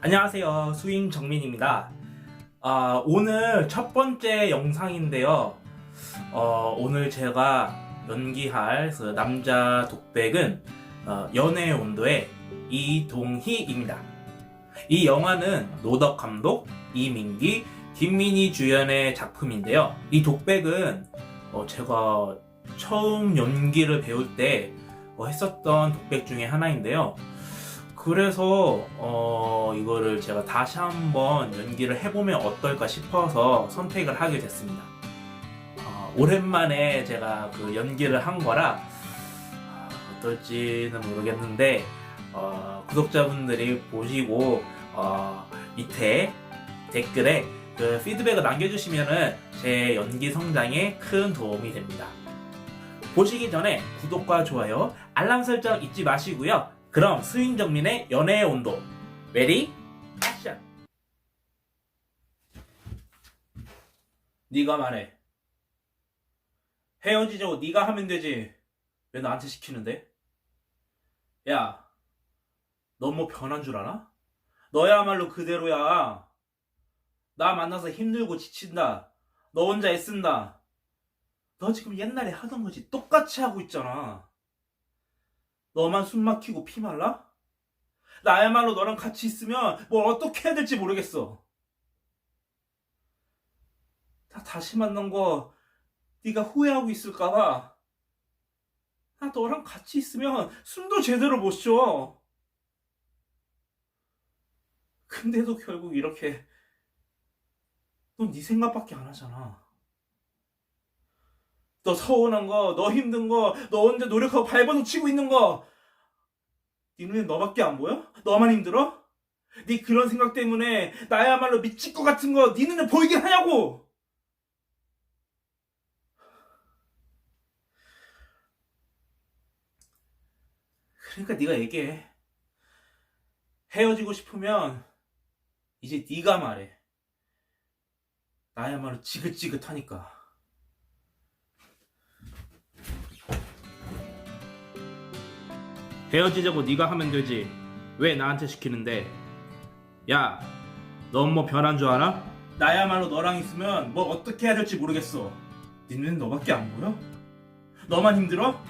안녕하세요. 수인 정민입니다. 아, 오늘 첫 번째 영상인데요. 어, 오늘 제가 연기할 그 남자 독백은 어, 연애의 온도의 이동희입니다. 이 영화는 노덕 감독, 이민기, 김민희 주연의 작품인데요. 이 독백은 어, 제가 처음 연기를 배울 때 어, 했었던 독백 중에 하나인데요. 그래서 어, 이거를 제가 다시 한번 연기를 해보면 어떨까 싶어서 선택을 하게 됐습니다. 어, 오랜만에 제가 그 연기를 한 거라 아, 어떨지는 모르겠는데 어, 구독자분들이 보시고 어, 밑에 댓글에 그 피드백을 남겨주시면은 제 연기 성장에 큰 도움이 됩니다. 보시기 전에 구독과 좋아요, 알람 설정 잊지 마시고요. 그럼 스윙정민의 연애의 온도 레디 네가 말해 헤어지자고 네가 하면 되지 왜 나한테 시키는데? 야너뭐 변한 줄 아나? 너야말로 그대로야 나 만나서 힘들고 지친다 너 혼자 애쓴다 너 지금 옛날에 하던 거지 똑같이 하고 있잖아 너만 숨 막히고 피 말라? 나야말로 너랑 같이 있으면 뭘 어떻게 해야 될지 모르겠어. 나 다시 만난 거 네가 후회하고 있을까봐. 나 너랑 같이 있으면 숨도 제대로 못 쉬어. 근데도 결국 이렇게 넌 네 생각밖에 안 하잖아. 너 서운한 거, 너 힘든 거, 너 혼자 노력하고 발버둥 치고 있는 거, 네 눈에 너밖에 안 보여? 너만 힘들어? 네 그런 생각 때문에 나야말로 미칠 것 같은 거 네 눈에 보이게 하냐고! 그러니까 네가 얘기해. 헤어지고 싶으면 이제 네가 말해. 나야말로 지긋지긋하니까. 헤어지자고 네가 하면 되지. 왜 나한테 시키는데? 야, 넌 뭐 변한 줄 알아? 나야말로 너랑 있으면 뭐 어떻게 해야 될지 모르겠어. 니는 너밖에 안 보여? 너만 힘들어?